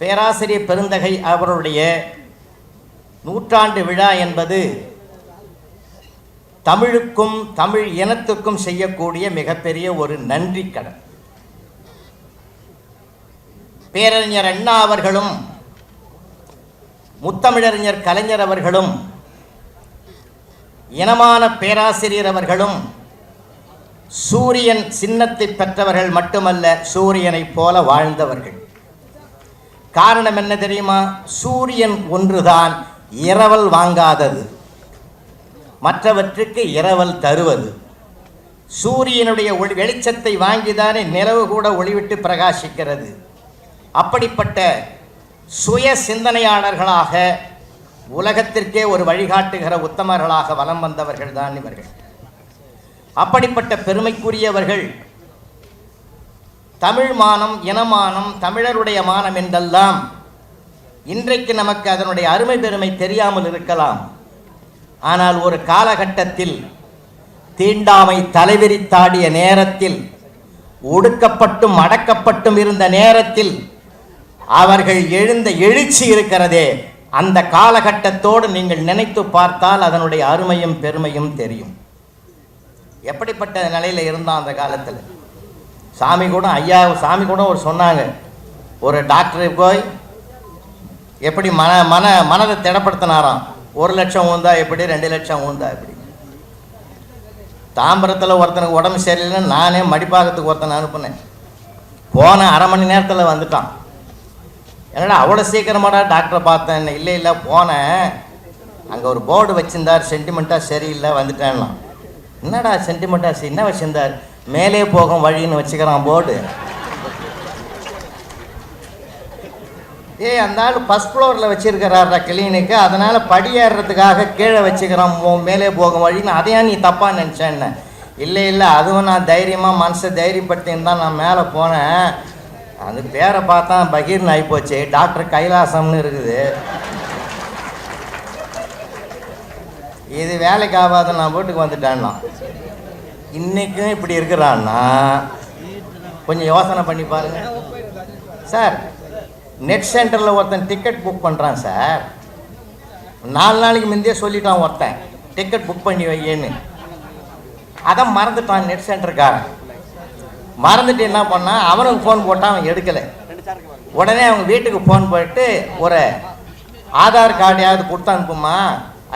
பேராசிரியர் பெருந்தகை அவருடைய நூற்றாண்டு விழா என்பது தமிழுக்கும் தமிழ் இனத்துக்கும் செய்யக்கூடிய மிகப்பெரிய ஒரு நன்றி கடன். பேரறிஞர் அண்ணா அவர்களும் முத்தமிழறிஞர் கலைஞர் அவர்களும் இனமான பேராசிரியர் அவர்களும் சூரியன் சின்னத்தை பெற்றவர்கள் மட்டுமல்ல சூரியனைப் போல வாழ்ந்தவர்கள். காரணம் என்ன தெரியுமா? சூரியன் ஒன்றுதான் இரவல் வாங்காதது. மற்றவற்றுக்கு இரவல் தருவது. சூரியனுடைய ஒளி வெளிச்சத்தை வாங்கிதானே நிலவு கூட ஒளிவிட்டு பிரகாசிக்கிறது. அப்படிப்பட்ட சுய சிந்தனையாளர்களாக உலகத்திற்கே ஒரு வழிகாட்டுகிற உத்தமர்களாக வலம் வந்தவர்கள் தான் இவர்கள். அப்படிப்பட்ட பெருமைக்குரியவர்கள் தமிழ் மானம் இனமானம் தமிழருடைய மானம் என்றெல்லாம் இன்றைக்கு நமக்கு அதனுடைய அருமை பெருமை தெரியாமல் இருக்கலாம். ஆனால் ஒரு காலகட்டத்தில் தீண்டாமை தலைவிரித்தாடிய நேரத்தில் ஒடுக்கப்பட்டும் அடக்கப்பட்டும் இருந்த நேரத்தில் அவர்கள் எழுந்த எழுச்சி இருக்கிறதே அந்த காலகட்டத்தோடு நீங்கள் நினைத்து பார்த்தால் அதனுடைய அருமையும் பெருமையும் தெரியும். எப்படிப்பட்ட நிலையில் இருந்தான் அந்த காலத்தில்? சாமி கூட ஐயா சாமி கூட ஒரு சொன்னாங்க. ஒரு டாக்டர் போய் எப்படி மன மன மனதை திடப்படுத்தினாராம். ஒரு லட்சம் ஊந்தா எப்படி ரெண்டு லட்சம் ஊந்தா எப்படி. தாம்பரத்தில் ஒருத்தனுக்கு உடம்பு சரியில்லைன்னு நானே மடிப்பாக்கத்துக்கு ஒருத்தனை அனுப்புனேன். போன அரை மணி நேரத்தில் வந்துட்டான். என்னடா அவ்வளோ சீக்கிரமாடா டாக்டரை பார்த்தேன். இல்லை இல்லை போனேன். அங்கே ஒரு போர்டு வச்சிருந்தார். சென்டிமெண்ட்டாக சரியில்லை வந்துட்டேன்னா என்னடா சென்டிமெண்ட்டாக என்ன வச்சிருந்தார்? மேலே போகும் வழின்னு வச்சுக்கிறான் போர்டு ஏய் அந்த ஆள் ஃபஸ்ட் ஃப்ளோரில் வச்சிருக்கிறாரா கிளினிக்கு. அதனால் படியேறதுக்காக கீழே வச்சுக்கிறான் மேலே போகும் வழின்னு. அதையா நீ தப்பாக நினச்சேன்னு இல்லை இல்லை அதுவும் நான் தைரியமாக மனசை தைரியப்படுத்தின்னு தான் நான் மேலே போனேன். அது பேரை பார்த்தா பகீர்னு ஆகிப்போச்சு டாக்டர் கைலாசம்னு இருக்குது. இது வேலைக்கு ஆகாத நான் வீட்டுக்கு வந்துட்டேன்னா. இன்றைக்கும் இப்படி இருக்கிறான்னா கொஞ்சம் யோசனை பண்ணி பாருங்க. சார் நெட் சென்டரில் ஒருத்தன் டிக்கெட் புக் பண்ணுறான் சார். நாலு நாளைக்கு முந்தையே சொல்லிட்டான் ஒருத்தன் டிக்கெட் புக் பண்ணி வையேன்னு. அதை மறந்துட்டான் நெட் சென்டருக்காரன் மறந்துட்டு என்ன பண்ணான் அவனுக்கு ஃபோன் போட்டால் அவன் எடுக்கலை. உடனே அவங்க வீட்டுக்கு ஃபோன் போயிட்டு ஒரு ஆதார் கார்டையாவது கொடுத்து அனுப்புமா?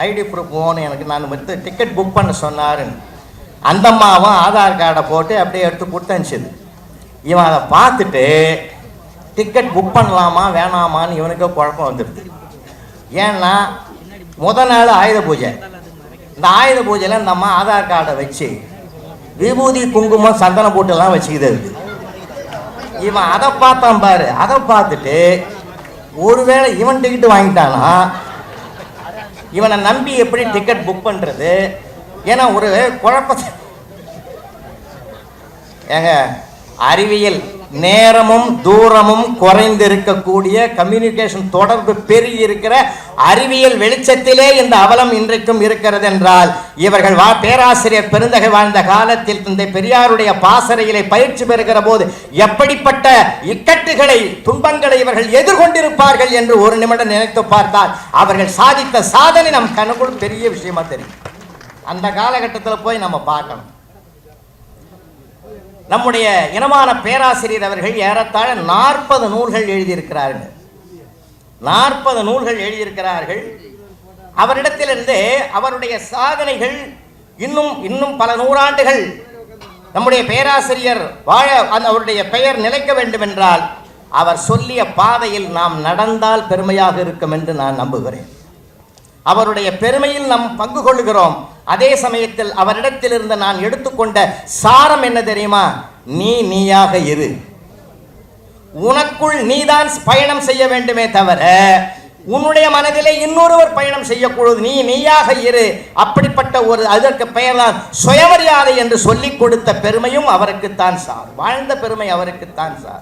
ஐடி ப்ரூஃப் போகணும் எனக்கு நான் வந்து டிக்கெட் புக் பண்ண சொன்னாருன்னு. அந்தம்மாவும் ஆதார் கார்டை போட்டு அப்படியே எடுத்து கொடுத்து இவன் அதை பார்த்துட்டு டிக்கெட் புக் பண்ணலாமா வேணாமான்னு இவனுக்கு குழப்பம் வந்துடுது. ஏன்னா முத நாள் ஆயுத பூஜை. இந்த ஆயுத பூஜையில் இந்த அம்மா ஆதார் கார்டை வச்சு விபூதி குங்குமம் சந்தன போட்டுலாம் வச்சுக்கிது. இருக்கு இவன் அதை பார்த்தான் பாரு. அதை பார்த்துட்டு ஒருவேளை இவன் டிக்கெட்டு வாங்கிட்டானா இவனை நம்பி எப்படி டிக்கெட் புக் பண்ணுறது ஏன்னா ஒரு குழப்பத்தை ஏங்க அறிவியல் நேரமும் தூரமும் குறைந்திருக்கக்கூடிய கம்யூனிகேஷன் தொடர்பு பெருகி இருக்கிற அறிவியல் வெளிச்சத்திலே இந்த அவலம் இன்றைக்கும் இருக்கிறது என்றால் இவர்கள் வா பேராசிரியர் பெருந்தகை வாழ்ந்த காலத்தில் தந்தை பெரியாருடைய பாசறையிலே பயிற்சி பெறுகிற போது எப்படிப்பட்ட இக்கட்டுகளை துன்பங்களை இவர்கள் எதிர்கொண்டிருப்பார்கள் என்று ஒரு நிமிடம் நினைத்து பார்த்தால் அவர்கள் சாதித்த சாதனை நம் கணக்குள் பெரிய விஷயமா தெரியும். அந்த காலகட்டத்தில் போய் நம்ம பார்க்கணும். நம்முடைய இனமான பேராசிரியர் அவர்கள் ஏறத்தாழ நாற்பது நூல்கள் எழுதியிருக்கிறார்கள். நாற்பது நூல்கள் எழுதியிருக்கிறார்கள். அவரிடத்திலிருந்து அவருடைய சாதனைகள் இன்னும் இன்னும் பல நூறாண்டுகள் நம்முடைய பேராசிரியர் வாழ அந்த அவருடைய பெயர் நிலைக்க வேண்டும் என்றால் அவர் சொல்லிய பாதையில் நாம் நடந்தால் பெருமையாக இருக்கும் என்று நான் நம்புகிறேன். அவருடைய பெருமையில் நாம் பங்கு கொள்கிறோம் அதே சமயத்தில் அவரிடத்திலிருந்து நான் எடுத்துக்கொண்ட சாரம் என்ன தெரியுமா? நீ நீயாக இரு. உனக்குள் நீதான் பயணம் செய்ய வேண்டுமே தவிர உன்னுடைய மனதிலே இன்னொருவர் பயணம் செய்யக்கூடாது நீ நீயாக இரு. அப்படிப்பட்ட ஒரு அதற்கு பெயர்தான் சுயமரியாதை என்று சொல்லிக் கொடுத்த பெருமையும் அவருக்குத்தான் சார். வாழ்ந்த பெருமை அவருக்குத்தான் சார்.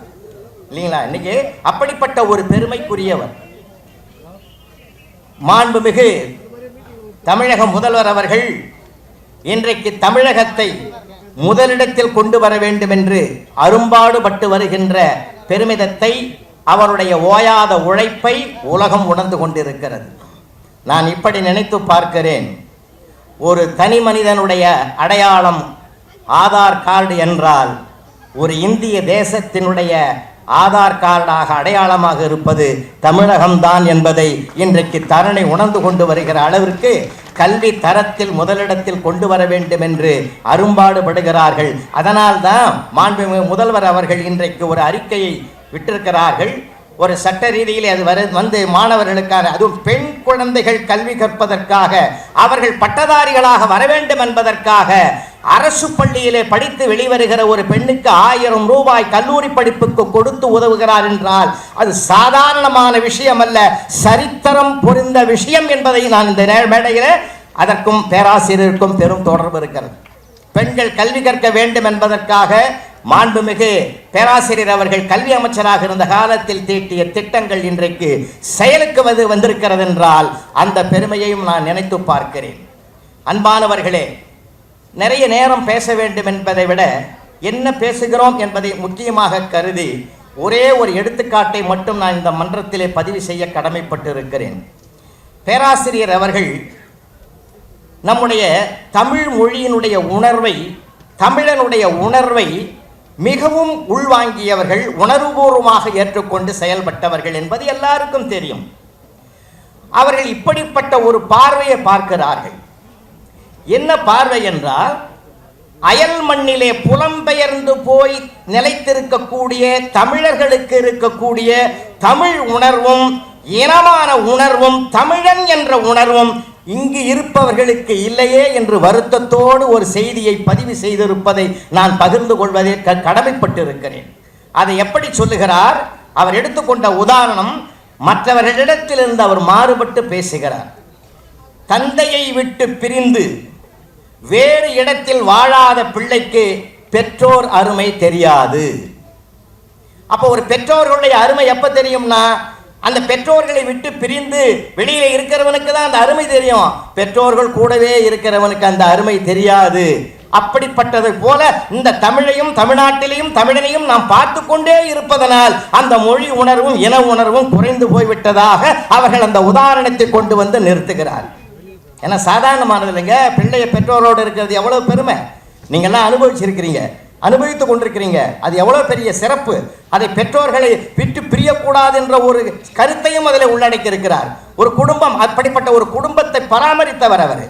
இல்லைங்களா? இன்னைக்கு அப்படிப்பட்ட ஒரு பெருமைக்குரியவர். மாண்புமிகு தமிழக முதல்வர் அவர்கள் இன்றைக்கு தமிழகத்தை முதலிடத்தில் கொண்டு வர வேண்டும் என்று அரும்பாடுபட்டு வருகின்ற பெருமிதத்தை அவருடைய ஓயாத உழைப்பை உலகம் உணர்ந்து கொண்டிருக்கிறது. நான் இப்படி நினைத்து பார்க்கிறேன். ஒரு தனி மனிதனுடைய அடையாளம் ஆதார் கார்டு என்றால் ஒரு இந்திய தேசத்தினுடைய ஆதார் கார்டாக அடையாளமாக இருப்பது தமிழகம்தான் என்பதை இன்றைக்கு தரணை உணர்ந்து கொண்டு வருகிற அளவிற்கு கல்வி தரத்தில் முதலிடத்தில் கொண்டு வர வேண்டும் என்று அரும்பாடுபடுகிறார்கள். அதனால்தான் மாண்புமிகு முதல்வர் அவர்கள் இன்றைக்கு ஒரு அறிக்கையை விட்டிருக்கிறார்கள். ஒரு சட்ட ரீதியில் அது வர வந்து மாணவர்களுக்கான அதுவும் பெண் குழந்தைகள் கல்வி கற்பதற்காக அவர்கள் பட்டதாரிகளாக வர வேண்டும் என்பதற்காக அரசு பள்ளியிலே படித்து வெளிவருகிற ஒரு பெண்ணுக்கு ஆயிரம் ரூபாய் கல்லூரி படிப்புக்கு கொடுத்து உதவுகிறார் என்றால் அது சாதாரணமான விஷயம் அல்ல சரித்திரம் பொருந்த விஷயம் என்பதை நான் இந்த மேடையில் அதற்கும் பேராசிரியருக்கும் பெரும் தொடர்பு இருக்கிறது. பெண்கள் கல்வி கற்க வேண்டும் என்பதற்காக மாண்புமிகு பேராசிரியர் அவர்கள் கல்வி அமைச்சராக இருந்த காலத்தில் தீட்டிய திட்டங்கள் இன்றைக்கு செயலுக்கு வந்து வந்திருக்கிறது என்றால் அந்த பெருமையையும் நான் நினைத்து பார்க்கிறேன். அன்பானவர்களே நிறைய நேரம் பேச வேண்டும் என்பதை விட என்ன பேசுகிறோம் என்பதை முக்கியமாக கருதி ஒரே ஒரு எடுத்துக்காட்டை மட்டும் நான் இந்த மன்றத்திலே பதிவு செய்ய கடமைப்பட்டிருக்கிறேன். பேராசிரியர் அவர்கள் நம்முடைய தமிழ் மொழியினுடைய உணர்வை தமிழனுடைய உணர்வை மிகவும் உள்வாங்கியவர்கள் உணர்வுபூர்வமாக ஏற்றுக்கொண்டு செயல்பட்டவர்கள் என்பது எல்லாருக்கும் தெரியும். அவர்கள் இப்படிப்பட்ட ஒரு பார்வையை பார்க்கிறார்கள். என்ன பார்வை என்றால் அயல் மண்ணிலே புலம்பெயர்ந்து போய் நிலைத்திருக்கக்கூடிய தமிழர்களுக்கு இருக்கக்கூடிய தமிழ் உணர்வும் இனமான உணர்வும் தமிழன் என்ற உணர்வும் இங்கு இருப்பவர்களுக்கு இல்லையே என்று வருத்தத்தோடு ஒரு செய்தியை பதிவு செய்திருப்பதை நான் பகிர்ந்து கொள்வதே க- கடமைப்பட்டிருக்கிறேன். அதை எப்படி சொல்லுகிறார்? அவர் எடுத்துக்கொண்ட உதாரணம் மற்றவர்களிடத்திலிருந்து அவர் மாறுபட்டு பேசுகிறார். தந்தையை விட்டு பிரிந்து வேறு இடத்தில் வாழாத பிள்ளைக்கு பெற்றோர் அருமை தெரியாது. அப்போ ஒரு பெற்றோர்களுடைய அருமை எப்போ தெரியும்னா அந்த பெற்றோர்களை விட்டு பிரிந்து வெளியில இருக்கிறவனுக்கு தான் அந்த அருமை தெரியும். பெற்றோர்கள் கூடவே இருக்கிறவனுக்கு அந்த அருமை தெரியாது. அப்படிப்பட்டதை போல இந்த தமிழையும் தமிழ்நாட்டிலையும் தமிழனையும் நாம் பார்த்து கொண்டே இருப்பதனால் அந்த மொழி உணர்வும் இன உணர்வும் குறைந்து போய்விட்டதாக அவர்கள் அந்த உதாரணத்தை கொண்டு வந்து நிறுத்துகிறார் ஏன்னா சாதாரணமானது இல்லைங்க பிள்ளைய பெற்றோரோடு இருக்கிறது எவ்வளோ பெருமை? நீங்கள்லாம் அனுபவிச்சிருக்கிறீங்க. அனுபவித்துக் கொண்டிருக்கிறீங்க. அது எவ்வளோ பெரிய சிறப்பு. அதை பெற்றோர்களை விட்டு பிரியக்கூடாது என்ற ஒரு கருத்தையும் அதில் உள்ளடக்கி இருக்கிறார் ஒரு குடும்பம் அப்படிப்பட்ட ஒரு குடும்பத்தை பராமரித்தவர் அவர்.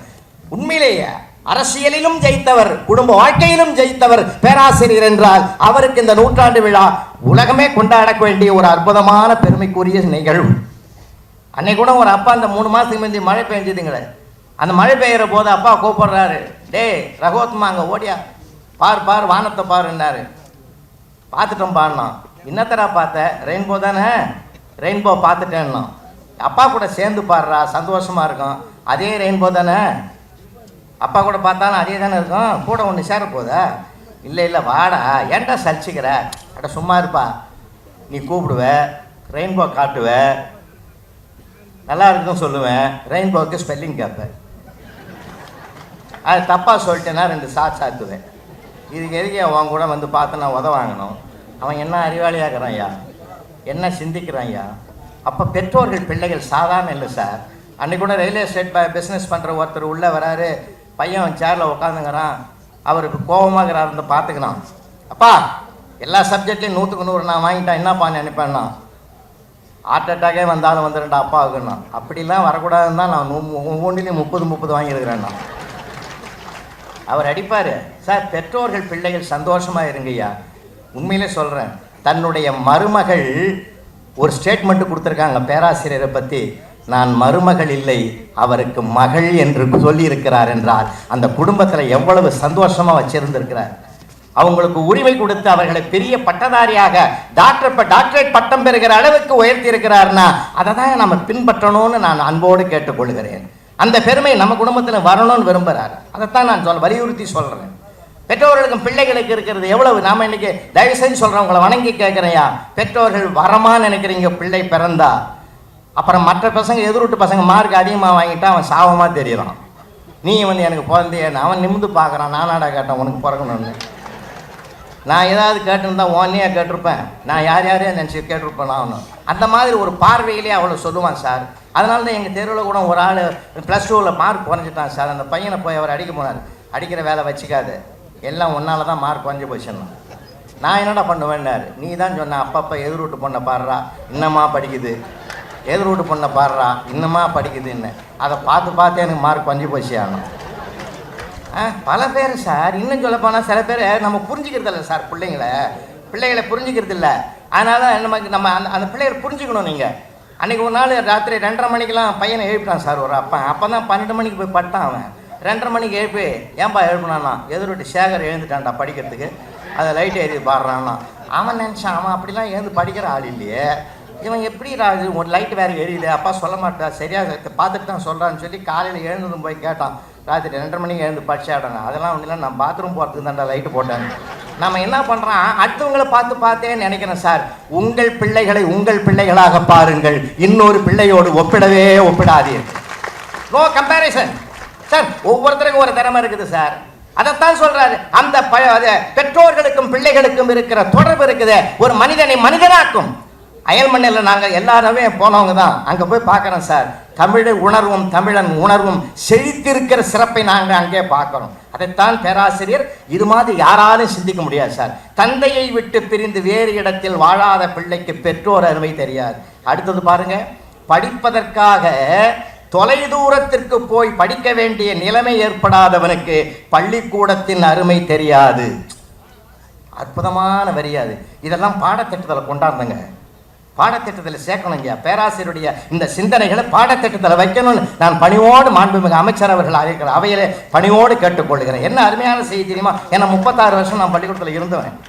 உண்மையிலேயே அரசியலிலும் ஜெயித்தவர் குடும்ப வாழ்க்கையிலும் ஜெயித்தவர் பேராசிரியர் என்றால் அவருக்கு இந்த நூற்றாண்டு விழா உலகமே கொண்டாட வேண்டிய ஒரு அற்புதமான பெருமைக்குரிய நிகழ்வு. அன்னைக்கு கூட ஒரு அப்பா அந்த மூணு மாதத்துக்கு முந்தி மழை பெஞ்சதுங்களே. அந்த மழை பெய்கிற போது அப்பா கூப்பிடுறாரு டேய் ரகோத்மா அங்கே ஓடியா? பார் பார் வானத்தை பாருன்னாரு. பார்த்துட்டோம் பாடினோம் என்னத்தடா பார்த்த? ரெயின்போ தானே? ரெயின்போ பார்த்துட்டேன்னா அப்பா கூட சேர்ந்து பாடுறா சந்தோஷமாக இருக்கும். அதே ரெயின்போ தானே? அப்பா கூட பார்த்தாலும் அதே தானே இருக்கும். கூட ஒன்று சேர போதா? இல்லை இல்லை வாடா. ஏன்டா சலிச்சுக்கிற? அட சும்மா இருப்பா. நீ கூப்பிடுவ ரெயின்போ காட்டுவ. நல்லா இருக்குன்னு சொல்லுவேன். ரெயின்போக்கு ஸ்பெல்லிங் கேட்பேன் அது தப்பாக சொல்லிட்டேன்னா ரெண்டு சாட் சாத்துவேன். இதுக்கு எதுக்கு அவன் கூட வந்து பார்த்து நான் உத வாங்கணும்? அவன் என்ன அறிவாளியாகிறான் ஐயா? என்ன சிந்திக்கிறான் ஐயா? அப்போ பெற்றோர்கள் பிள்ளைகள் சாதாரண இல்லை சார் அன்றைக்கு கூட ரயில்வே ஸ்டேட் பிஸ்னஸ் பண்ணுற ஒருத்தர் உள்ளே வராரு. பையன் சேரில் உட்காந்துங்கிறான் அவருக்கு கோபமாகிறார் இருந்து பார்த்துக்கலாம். அப்பா எல்லா சப்ஜெக்ட்லையும் நூற்றுக்கு நூறு நான் வாங்கிட்டேன் என்னப்பா நினைப்பேன்னா? ஹார்ட் அட்டாக்கே வந்தாலும் வந்துடும்டா அப்பாவுக்குன்னா அப்படிலாம் வரக்கூடாதுன்னு தான் நான் ஒவ்வொன்றிலையும் முப்பது முப்பது வாங்கியிருக்கிறேன் நான் அவர் அடிப்பார் சார் பெற்றோர்கள் பிள்ளைகள் சந்தோஷமாக இருங்கய்யா. உண்மையிலே சொல்கிறேன் தன்னுடைய மருமகள் ஒரு ஸ்டேட்மெண்ட் கொடுத்துருக்காங்க பேராசிரியரை பற்றி நான் மருமகள் இல்லை அவருக்கு மகள் என்று சொல்லியிருக்கிறார் என்றால் அந்த குடும்பத்தில் எவ்வளவு சந்தோஷமாக வச்சிருந்திருக்கிறார். அவங்களுக்கு உரிமை கொடுத்து அவர்களை பெரிய பட்டதாரியாக டாக்டர் இப்போ டாக்டரேட் பட்டம் பெறுகிற அளவுக்கு உயர்த்தி இருக்கிறார்னா அதை தான் நம்ம பின்பற்றணும்னு நான் அன்போடு கேட்டுக்கொள்கிறேன். அந்த பெருமை நம்ம குடும்பத்தில் வரணும்னு விரும்புகிறார் அதைத்தான் நான் சொல் வலியுறுத்தி சொல்கிறேன் பெற்றோர்களுக்கும் பிள்ளைகளுக்கு இருக்கிறது எவ்வளவு? நாம இன்னைக்கு தயவு செஞ்சு சொல்கிறேன் உங்களை வணங்கி கேட்குறையா பெற்றோர்கள் வரமா நினைக்கிறீங்க பிள்ளை பிறந்தா? அப்புறம் மற்ற பசங்க எதிர்விட்டு பசங்க மார்க் அதிகமாக வாங்கிட்டா அவன் சாபமாக தெரியறான். நீ வந்து எனக்கு பிறந்தே அவன் நிமிந்து பார்க்குறான் நானாடா கேட்டேன் உனக்கு பிறக்கணும்னு. நான் ஏதாவது கேட்டிருந்தா உன்னையே கேட்டிருப்பேன். நான் யார் யாரையும் நினச்சி கேட்டிருப்பேன் நான் அந்த மாதிரி ஒரு பார்வையிலே அவ்வளோ சொல்லுவான் சார். அதனால தான் எங்கள் தெருவில் கூட ஒரு ஆள் ப்ளஸ் டூவில் மார்க் குறைஞ்சிட்டான் சார். அந்த பையனை போய் அவர் அடிக்க போனார். அடிக்கிற வேலை வச்சுக்காது. எல்லாம் ஒன்றால் தான் மார்க் குறைஞ்சி போச்சுன்னா. நான் என்னடா பண்ணுவேன்னாரு. நீ தான் சொன்ன அப்பப்போ எதிர்வீட்டு பொண்ணை பாடுறா இன்னமா படிக்குது. எதிர்வீட்டு பொண்ணை பாடுறா இன்னமா படிக்குதுன்னு. அதை பார்த்து பார்த்து எனக்கு மார்க் குறைஞ்சி போச்சு ஆகணும். பல பேர் சார் இன்னும் சொல்ல போனால் சில பேர் நம்ம புரிஞ்சுக்கிறது இல்லை சார் பிள்ளைங்கள. பிள்ளைகளை புரிஞ்சுக்கிறது இல்லை அதனால் நமக்கு நம்ம அந்த அந்த பிள்ளைகளை புரிஞ்சுக்கணும் நீங்கள் அன்றைக்கி ஒரு நாள் ராத்திரி ரெண்டரை மணிக்கெலாம் பையனை எழுப்பிட்டான் சார் ஒரு அப்பா. அப்போ தான் பன்னெண்டு மணிக்கு போய் பட்டான் அவன். ரெண்டரை மணிக்கு எழுப்பி ஏன்பா எழுப்பினான்னா? எதிர்விட்டு சேகர் எழுந்துட்டான்டா படிக்கிறதுக்கு. அதை லைட் ஏறி பாடுறான்னா. அவன் நினச்சான் அவன் அப்படிலாம் எழுந்து படிக்கிற ஆள் இல்லையே. இவன் எப்படி ராஜு ஒரு லைட் வேறு எரியுது. அப்பா சொல்ல மாட்டா. சரியாக பார்த்துட்டு தான் சொல்கிறான்னு சொல்லி காலையில் எழுந்ததும் போய் கேட்டான். ராத்திரி ரெண்டரை மணிக்கு எழுந்து படிச்சாடாங்க அதெல்லாம் ஒன்றும் நான் பாத்ரூம் போகிறதுக்கு தான்டா லைட்டு போட்டேன் நம்ம என்ன பண்ணுறோம் அடுத்தவங்களை பார்த்து பார்த்தே நினைக்கிறேன் சார். உங்கள் பிள்ளைகளை உங்கள் பிள்ளைகளாக பாருங்கள். இன்னொரு பிள்ளையோடு ஒப்பிடவே ஒப்பிடாதீர்கள் நோ கம்பேரிசன் சார் ஒவ்வொருத்தருக்கும் ஒரு திறமை இருக்குது சார். அதைத்தான் சொல்றாரு. அந்த பெற்றோர்களுக்கும் பிள்ளைகளுக்கும் இருக்கிற தொடர்பு இருக்குது. ஒரு மனிதனை மனிதனாக்கும். அயல் மண்ணில் நாங்கள் எல்லாருமே போனவங்க தான். அங்கே போய் பார்க்குறோம் சார். தமிழை உணர்வும் தமிழன் உணர்வும் செழித்திருக்கிற சிறப்பை நாங்கள் அங்கே பார்க்குறோம். அதைத்தான் பேராசிரியர் இது மாதிரி யாராலும் சிந்திக்க முடியாது சார். தந்தையை விட்டு பிரிந்து வேறு இடத்தில் வாழாத பிள்ளைக்கு பெற்றோர் அருமை தெரியாது. அடுத்தது பாருங்க. படிப்பதற்காக தொலை தூரத்திற்கு போய் படிக்க வேண்டிய நிலைமை ஏற்படாதவனுக்கு பள்ளிக்கூடத்தின் அருமை தெரியாது. அற்புதமான வரியாது இதெல்லாம் பாடத்திட்டத்தில் கொண்டாடுங்க பாடத்திட்டத்தில் சேர்க்கணுங்க பேராசிரியருடைய இந்த சிந்தனைகளை பாடத்திட்டத்தில் வைக்கணும்னு நான் பணிவோடு மாண்புமிகு அமைச்சர் அவர்கள் அறிவிக்கிற அவையிலே பணிவோடு கேட்டுக்கொள்கிறேன். என்ன அருமையான செய்தி தெரியுமா? ஏன்னா முப்பத்தாறு வருஷம் நான் பள்ளிக்கூடத்தில் இருந்தவன்.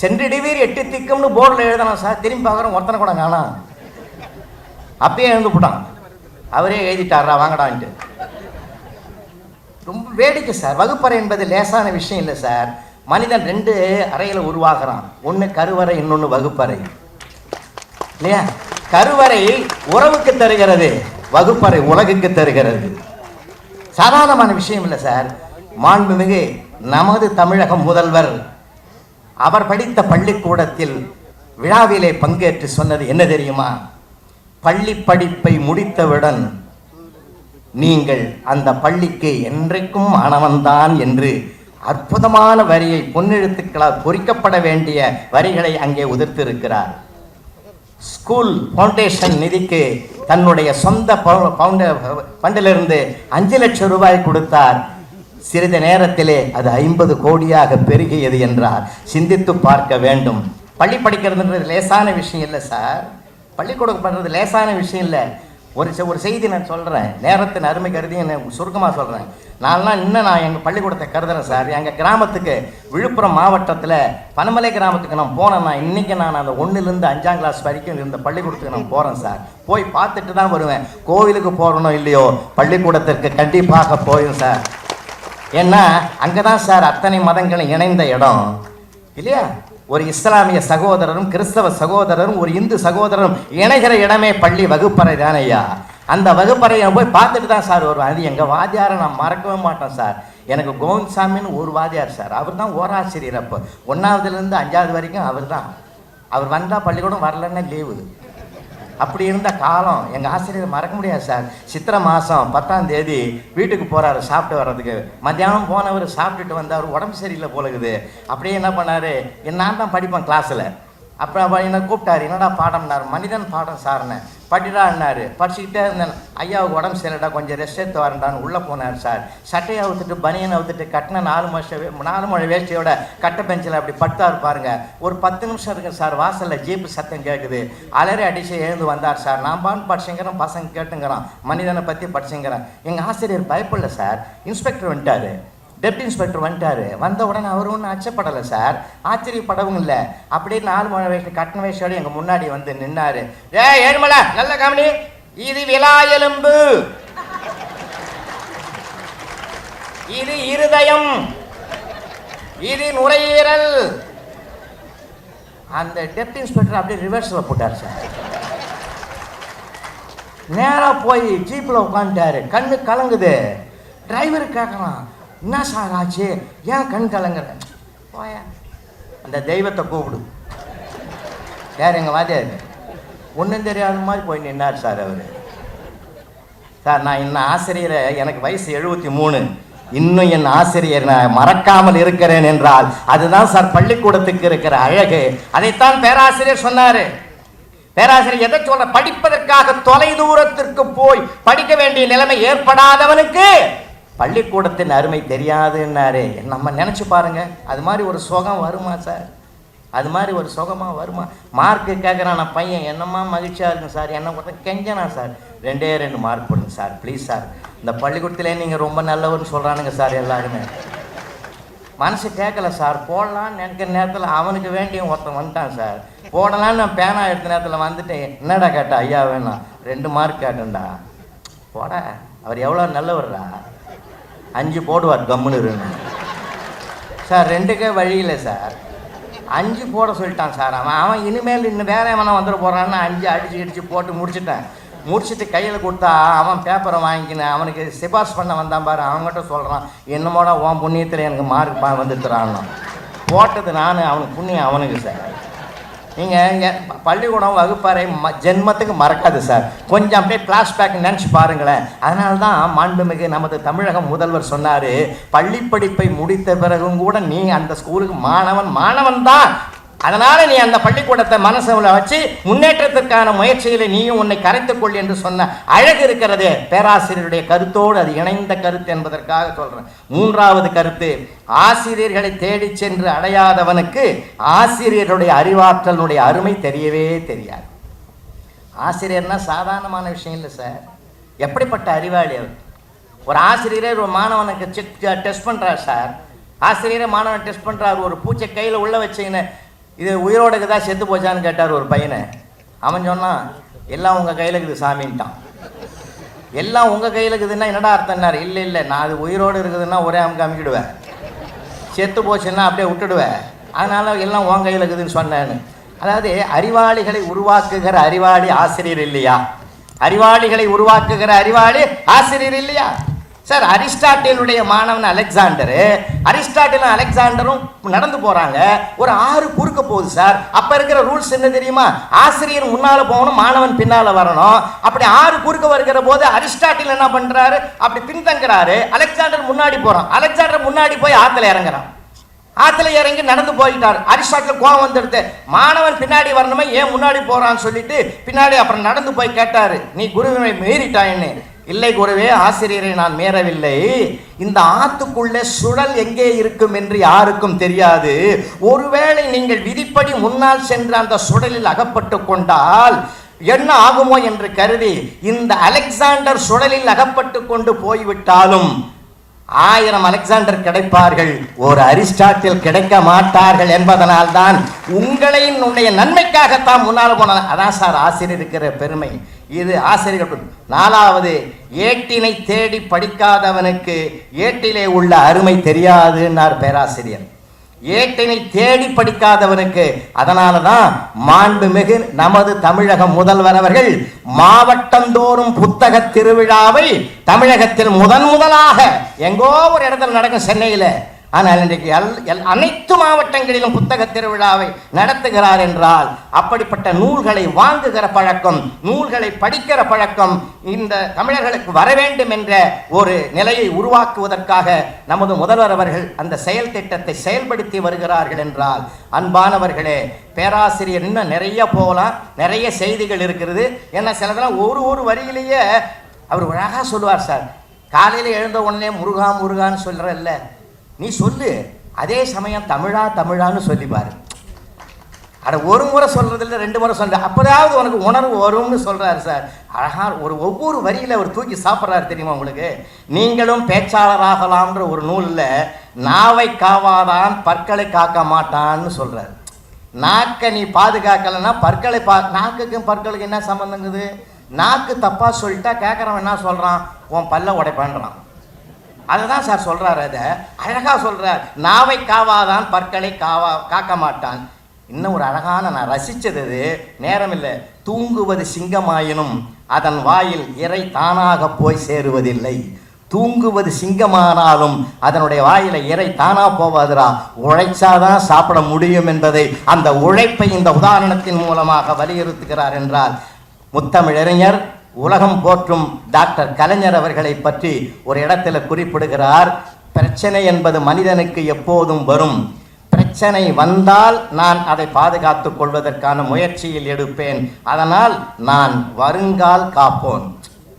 சென்றிடுவீர் எட்டு திக்கும்னு போர்டில் எழுதணும் சார். திரும்பி பார்க்குறோம் ஒருத்தனை கூட காணா. அப்பயே எழுந்து போட்டான். அவரே எழுதிட்டாரா வாங்கடான்ட்டு. ரொம்ப வேடிக்கை சார். வகுப்பறை என்பது லேசான விஷயம் இல்லை சார். மனிதன் ரெண்டு அறையில் உருவாகிறான். ஒன்று கருவறை இன்னொன்று வகுப்பறை. இல்லையா? கருவறை உறவுக்கு தருகிறது வகுப்பறை உலகுக்கு தருகிறது. சாதாரணமான விஷயம் இல்லை சார். மாண்புமிகு நமது தமிழக முதல்வர் அவர் படித்த பள்ளிக்கூடத்தில் விழாவிலே பங்கேற்று சொன்னது என்ன தெரியுமா? பள்ளி படிப்பை முடித்தவுடன் நீங்கள் அந்த பள்ளிக்கு என்றைக்கும் மாணவன்தான் என்று அற்புதமான வரியை பொன்னெழுத்துக்களால் பொறிக்கப்பட வேண்டிய வரிகளை அங்கே உதிர்த்திருக்கிறார். ஸ்கூல் ஃபவுண்டேஷன் நிதிக்கு தன்னுடைய சொந்த பவு- பவுண்ட ஃபண்டிலிருந்து அஞ்சு லட்சம் ரூபாய் கொடுத்தார். சிறிது நேரத்திலே அது ஐம்பது கோடியாக பெருகியது என்றார். சிந்தித்து பார்க்க வேண்டும். பள்ளி படிக்கிறதுன்றது லேசான விஷயம் இல்லை சார். பள்ளிக்கூடம் பண்ணுறது லேசான விஷயம் இல்லை. ஒரு செ- ஒரு செய்தி நான் சொல்கிறேன் நேரத்தின் அருமை கருதி நான் சுருக்கமாக சொல்கிறேன் நான்லாம் இன்னும் நான் எங்கள் பள்ளிக்கூடத்தை கருதுறேன் சார். எங்கள் கிராமத்துக்கு விழுப்புரம் மாவட்டத்தில் பனமலை கிராமத்துக்கு நான் போனேன்னா இன்றைக்கி நான் அந்த ஒன்றுலேருந்து அஞ்சாம் கிளாஸ் வரைக்கும் இருந்த பள்ளிக்கூடத்துக்கு நான் போகிறேன் சார். போய் பார்த்துட்டு தான் வருவேன். கோவிலுக்கு போகிறனோ இல்லையோ பள்ளிக்கூடத்திற்கு கண்டிப்பாக போயும் சார். ஏன்னா அங்கே தான் சார் அத்தனை மதங்களும் இணைந்த இடம். இல்லையா? ஒரு இஸ்லாமிய சகோதரரும் கிறிஸ்தவ சகோதரரும் ஒரு இந்து சகோதரரும் இணைகிற இடமே பள்ளி வகுப்பறை தானையா அந்த வகுப்பறையை போய் பார்த்துட்டு தான் சார் வருவேன். அது எங்கள் வாத்தியாரை நான் மறக்கவே மாட்டேன் சார். எனக்கு கோவிந்த்சாமின்னு ஒரு வாத்தியார் சார். அவர் தான் ஓராசிரியர் அப்போ. ஒன்றாவதுலேருந்து அஞ்சாவது வரைக்கும் அவர் தான். அவர் வந்தால் பள்ளிக்கூடம் வரலன்னா லீவு. அப்படி இருந்த காலம் எங்கள் ஆசிரியர் மறக்க முடியாது சார். சித்திரை மாதம் பத்தாம் தேதி வீட்டுக்கு போகிறாரு சாப்பிட்டு வர்றதுக்கு. மத்தியானம் போனவர் சாப்பிட்டுட்டு வந்தார் உடம்பு சரியில்லை போலகுது. அப்படியே என்ன பண்ணார்? நான் தான் படிப்பேன் கிளாஸில் அப்புறம் என்ன கூப்பிட்டாரு என்னடா பாடம்னார்? மனிதன் பாடம் சார்னேன். படிடான்னாரு படிச்சுக்கிட்டே இருந்தேன். ஐயாவுக்கு உடம்பு சரியில்லடா கொஞ்சம் ரெஸ்ட் எடுத்து வரேன்டான்னு உள்ளே போனார் சார். சட்டையை அவுத்துட்டு பனியனை அவுத்துட்டு கட்டின நாலு மாதம் நாலு மழை வேஷ்டியோட கட்ட பெஞ்சில் அப்படி படுத்தாரு பாருங்க. ஒரு பத்து நிமிஷம் இருக்கு சார் வாசலில் ஜீப்பு சத்தம் கேட்குது அலறி அடிச்சு எழுந்து வந்தார் சார். நான் பான் படிச்சுங்கிறேன் பசங்க கேட்டுங்கிறான். மனிதனை பற்றி படிச்சுங்கிறேன். எங்கள் ஆசிரியர் பயப்படல சார். இன்ஸ்பெக்டர் வந்துட்டார். டெப்டி இன்ஸ்பெக்டர் வந்துட்டாரு. வந்த உடனே அவர் ஒன்றும் அச்சப்படலை சார். ஆச்சரியப்படவும் இல்லை அப்படியே நாலு மழை வயசு கட்டண வயசோடு எங்கள் முன்னாடி வந்து நின்னாரு. ஏ ஏழுமலை நல்ல கவனி இது விலா எலும்பு. இது இருதயம். இது நுரையீரல். அந்த டெப்டி இன்ஸ்பெக்டர் அப்படியே ரிவர்ஸில் போட்டார் சார். நேராக போய் ஜீப்பில் உட்காந்துட்டாரு கண்ணு கலங்குது. டிரைவர் கேட்கலாம் என்ன சார் ஆச்சு? ஏன் கண் கலங்குற போயா. அந்த தெய்வத்தை கூப்பிடு. யார் எங்கள் வாத்தியார்? ஒன்றும் தெரியாத மாதிரி போய் நின்னார் சார் அவர். சார் நான் இன்னும் ஆசிரியரை எனக்கு வயசு எழுபத்தி மூணு. இன்னும் என் ஆசிரியர் நான் மறக்காமல் இருக்கிறேன் என்றால் அதுதான் சார் பள்ளிக்கூடத்துக்கு இருக்கிற அழகு. அதைத்தான் பேராசிரியர் சொன்னாரு. பேராசிரியர் எதை சொல்ற? படிப்பதற்காக தொலை தூரத்திற்கு போய் படிக்க வேண்டிய நிலைமை ஏற்படாதவனுக்கு பள்ளிக்கூடத்தின் அருமை தெரியாதுன்னாரு. நம்ம நினச்சி பாருங்க. அது மாதிரி ஒரு சுகம் வருமா சார்? அது மாதிரி ஒரு சுகமாக வருமா? மார்க்கு கேட்குறான் நான் பையன். என்னம்மா மகிழ்ச்சியாக இருக்கும் சார்? என்ன கொடுத்தா கெஞ்சனா சார்? ரெண்டே ரெண்டு மார்க் போடுங்க சார். Please sir. இந்த பள்ளிக்கூடத்திலே நீங்கள் ரொம்ப நல்லவர்னு சொல்கிறானுங்க சார் எல்லாருமே. மனசு கேட்கல சார். போடலான்னு நினைக்கிற நேரத்தில் அவனுக்கு வேண்டிய ஒருத்தன் வந்துட்டான் சார். போடலான்னு நான் பேனா எடுத்த நேரத்தில் வந்துட்டேன். என்னடா கேட்டா ஐயா வேணாம். ரெண்டு மார்க் கேட்டேன்டா. போட. அவர் எவ்வளோ நல்லவர்டா அஞ்சு போடுவார் கம்முன்னு இருந்து. சார் ரெண்டுக்கே வழி இல்லை சார். அஞ்சு போட சொல்லிட்டான் சார். அவன் அவன் இனிமேல் இன்னும் வேற எவனா வந்துட போகிறான்னு அஞ்சு அடிச்சு அடிச்சு போட்டு முடிச்சுட்டேன். முடிச்சுட்டு கையில் கொடுத்தா அவன் பேப்பரை வாங்கிக்கினேன் அவனுக்கு சிபாஸ் பண்ண வந்தான் பாரு அவன்கிட்ட சொல்கிறான் என்னமோட உன் புண்ணியத்தில் எனக்கு மார்க் பா வந்துட்டுறான்னு போட்டது நான் அவனுக்கு புண்ணியம் அவனுக்கு சார். நீங்கள் பள்ளிக்கூடம் வகுப்பறை ம ஜென்மத்துக்கு மறக்காது சார். கொஞ்சம் அப்படியே ஃப்ளாஷ்பேக் நினச்சி பாருங்களேன். அதனால தான் மாண்புமிகு நமது தமிழக முதல்வர் சொன்னார் பள்ளி படிப்பை முடித்த பிறகும் கூட நீ அந்த ஸ்கூலுக்கு மாணவன் மாணவன் தான். அதனால நீ அந்த பள்ளிக்கூடத்தை மனசுல வச்சு முன்னேற்றத்திற்கான முயற்சிகளை நீயும் உன்னை கரைத்துக்கொள் என்று சொன்ன அழகு இருக்கிறது. பேராசிரியருடைய கருத்தோடு அது இணைந்த கருத்து என்பதற்காக சொல்றேன். மூன்றாவது கருத்து ஆசிரியர்களை தேடி சென்று அடையாதவனுக்கு ஆசிரியருடைய அறிவாற்றலுடைய அருமை தெரியவே தெரியாது. ஆசிரியர்னா சாதாரணமான விஷயம் இல்லை சார். எப்படிப்பட்ட அறிவாளி அவர்? ஒரு ஆசிரியரே ஒரு மாணவனுக்கு செக் டெஸ்ட் பண்ணுறார் சார். ஆசிரியரே மாணவன் டெஸ்ட் பண்ணுறாரு ஒரு பூச்சை கையில் உள்ள வச்சுக்கின்னு இது உயிரோடுக்கு தான் செத்து போச்சான்னு கேட்டார் ஒரு பையனை. அவன் சொன்னான் எல்லாம் உங்கள் கையில் இருக்குது சாமின்ட்டான். எல்லாம் உங்கள் கையில் இருக்குதுன்னா என்னடா அர்த்தம்னார் இல்லை இல்லை. நான் அது உயிரோடு இருக்குதுன்னா ஒரே அமுக்கு அமுக்கிடுவேன். செத்து போச்சுன்னா அப்படியே விட்டுடுவேன். அதனால் எல்லாம் உன் கையில் இருக்குதுன்னு சொன்னேன்னு. அதாவது அறிவாளிகளை உருவாக்குகிற அறிவாளி ஆசிரியர் இல்லையா? அறிவாளிகளை உருவாக்குகிற அறிவாளி ஆசிரியர் இல்லையா? சார் அரிஸ்டாட்டிலுடைய மாணவன் அலெக்சாண்டரு. அரிஸ்டாட்டிலும் அலெக்சாண்டரும் நடந்து போறாங்க. ஒரு ஆறு குறுக்க போகுது சார். அப்ப இருக்கிற ரூல்ஸ் என்ன தெரியுமா? ஆசிரியர் முன்னால போகணும் மாணவன் பின்னால வரணும். அப்படி ஆறு குறுக்க வருகிற போது அரிஸ்டாட்டில் என்ன பண்றாரு? அப்படி பின்தங்குறாரு. அலெக்சாண்டர் முன்னாடி போறான். அலெக்சாண்டர் முன்னாடி போய் ஆத்துல இறங்குறான். ஆற்றுல இறங்கி நடந்து போயிட்டார். அரிஸ்டாட்டில் கோவம் வந்துடுது. மாணவன் பின்னாடி வரணுமே ஏன் முன்னாடி போகிறான்னு சொல்லிட்டு பின்னாடி அப்புறம் நடந்து போய் கேட்டார். நீ குருவினை மீறிட்டாயின்னு. இல்லை குருவே ஆசிரியரை நான் மீறவில்லை. இந்த ஆத்துக்குள்ளே சுழல் எங்கே இருக்கும் என்று யாருக்கும் தெரியாது. ஒருவேளை நீங்கள் விதிப்படி முன்னால் சென்று அந்த சுழலில் அகப்பட்டு கொண்டால் என்ன ஆகுமோ என்று கருதி இந்த அலெக்சாண்டர் சுழலில் அகப்பட்டு கொண்டு போய்விட்டாலும் ஆயிரம் அலெக்சாண்டர் கிடைப்பார்கள் ஒரு அரிஸ்டாட்டில் கிடைக்க மாட்டார்கள் என்பதனால் தான் உங்களையும் உன்னுடைய நன்மைக்காகத்தான் முன்னால் போன அதான் சார் ஆசிரியர் இருக்கிற பெருமை. இது ஆசிரியர்கள் நாலாவது ஏட்டினை தேடி படிக்காதவனுக்கு ஏட்டிலே உள்ள அருமை தெரியாதுன்னார் பேராசிரியர். ஏட்டினை தேடி படிக்காதவனுக்கு. அதனால தான் மாண்புமிகு நமது தமிழக முதல்வர் அவர்கள் மாவட்டந்தோறும் புத்தக திருவிழாவை தமிழகத்தில் முதன் முதலாக எங்கோ ஒரு இடத்துல நடக்கும் சென்னையில். ஆனால் இன்றைக்கு எல் எல் அனைத்து மாவட்டங்களிலும் புத்தக திருவிழாவை நடத்துகிறார் என்றால் அப்படிப்பட்ட நூல்களை வாங்குகிற பழக்கம் நூல்களை படிக்கிற பழக்கம் இந்த தமிழர்களுக்கு வர வேண்டும் என்ற ஒரு நிலையை உருவாக்குவதற்காக நமது முதல்வர் அவர்கள் அந்த செயல் திட்டத்தை செயல்படுத்தி வருகிறார்கள் என்றால் அன்பானவர்களே பேராசிரியர் இன்னும் நிறைய போகலாம் நிறைய செய்திகள் இருக்கிறது. ஏன்னா சிலதெல்லாம் ஒரு ஒரு வரியிலேயே அவர் அழகாக சொல்லுவார் சார். காலையில் எழுந்த உடனே முருகா முருகான்னு சொல்கிறல்ல நீ சொல்லு அதே சமயம் தமிழா தமிழான்னு சொல்லி பாரு. அட ஒரு முறை சொல்றது இல்லை ரெண்டு முறை சொல்ற அப்போதாவது உனக்கு உணர்வு வரும்னு சொல்றாரு சார். அழகா ஒரு ஒவ்வொரு வரியில அவர் தூக்கி சாப்பிட்றாரு தெரியுமா உங்களுக்கு? நீங்களும் பேச்சாளராகலாம்ன்ற ஒரு நூலில் நாவை காவாதான் பற்களை காக்க மாட்டான்னு சொல்றாரு. நாக்கை நீ பாதுகாக்கலைன்னா பற்களை பா நாக்குக்கும் பற்களுக்கு என்ன சம்மந்தங்குது நாக்கு தப்பா சொல்லிட்டா கேட்குறவன் என்ன சொல்றான்? உன் பல்ல உடைப்பான்றான். அதுதான் சார் சொல்கிறார் அதை. அழகாக சொல்கிறார் நாவை காவாதான் பற்களை காவா காக்க மாட்டான். இன்னும் ஒரு அழகான நான் ரசித்தது நேரம் இல்லை. தூங்குவது சிங்கமாயினும் அதன் வாயில் இறை தானாக போய் சேருவதில்லை. தூங்குவது சிங்கமானாலும் அதனுடைய வாயில இறை தானா போவாதுடா உழைச்சாதான் சாப்பிட முடியும் என்பதை அந்த உழைப்பை இந்த உதாரணத்தின் மூலமாக வலியுறுத்துகிறார் என்றால் முத்தமிழறிஞர் உலகம் போற்றும் டாக்டர் கலைஞர் அவர்களை பற்றி ஒரு இடத்துல குறிப்பிடுகிறார். பிரச்சனை என்பது மனிதனுக்கு எப்போதும் வரும். பிரச்சனை வந்தால் நான் அதை பாதுகாத்துக் கொள்வதற்கான முயற்சியில் எடுப்பேன். அதனால் நான் வருங்கால் காப்போன்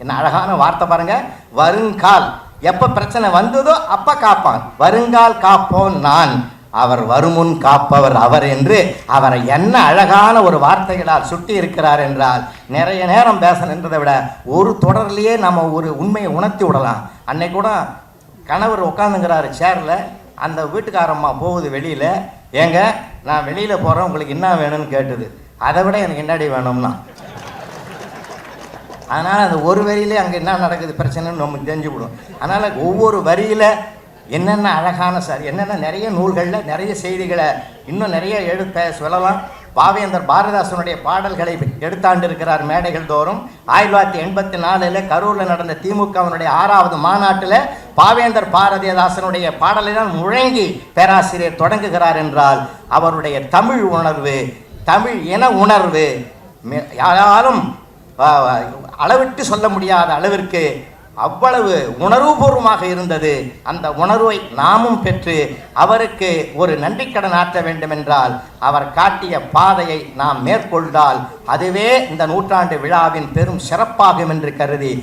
என்ன அழகான வார்த்தை பாருங்க. வருங்கால். எப்ப பிரச்சனை வந்ததோ அப்ப காப்பான். வருங்கால் காப்போன் நான். அவர் வருமுன் காப்பவர் அவர் என்று அவரை என்ன அழகான ஒரு வார்த்தைகளால் சுட்டி இருக்கிறார் என்றால் நிறைய நேரம் பேசணுன்றதை விட ஒரு தொடர்லேயே நம்ம ஒரு உண்மையை உணர்த்தி விடலாம். அன்னைக்கு கூட கணவர் உட்காந்துங்கிறாரு சேரில் அந்த வீட்டுக்காரம்மா போகுது வெளியில். ஏங்க நான் வெளியில் போகிறேன் உங்களுக்கு என்ன வேணும்னு கேட்டது. அதை விட எனக்கு என்னடி வேணும்னா? அதனால் அந்த ஒரு வரியிலே அங்கே என்ன நடக்குது பிரச்சனைன்னு நமக்கு தெரிஞ்சுவிடும் அதனால் ஒவ்வொரு வரியில் என்னென்ன அழகான சார் என்னென்ன நிறைய நூல்களில் நிறைய செய்திகளை இன்னும் நிறைய எழுத்த சொல்லலாம். பாவேந்தர் பாரதிதாசனுடைய பாடல்களை எடுத்தாண்டு இருக்கிறார் மேடைகள் தோறும். ஆயிரத்தி தொள்ளாயிரத்தி எண்பத்தி நாலில் கரூரில் நடந்த திமுகவினுடைய ஆறாவது மாநாட்டில் பாவேந்தர் பாரதிதாசனுடைய பாடலினால் முழங்கி பேராசிரியர் தொடங்குகிறார் என்றால் அவருடைய தமிழ் உணர்வு தமிழ் இன உணர்வு யாராலும் அளவிட்டு சொல்ல முடியாத அளவிற்கு அவ்வளவு உணர்வுபூர்வமாக இருந்தது. அந்த உணர்வை நாமும் பெற்று அவருக்கு ஒரு நன்றிக்கடன் ஆற்ற வேண்டுமென்றால் அவர் காட்டிய பாதையை நாம் மேற்கொண்டால் அதுவே இந்த நூற்றாண்டு விழாவின் பெரும் சிறப்பாகும் என்று கருதி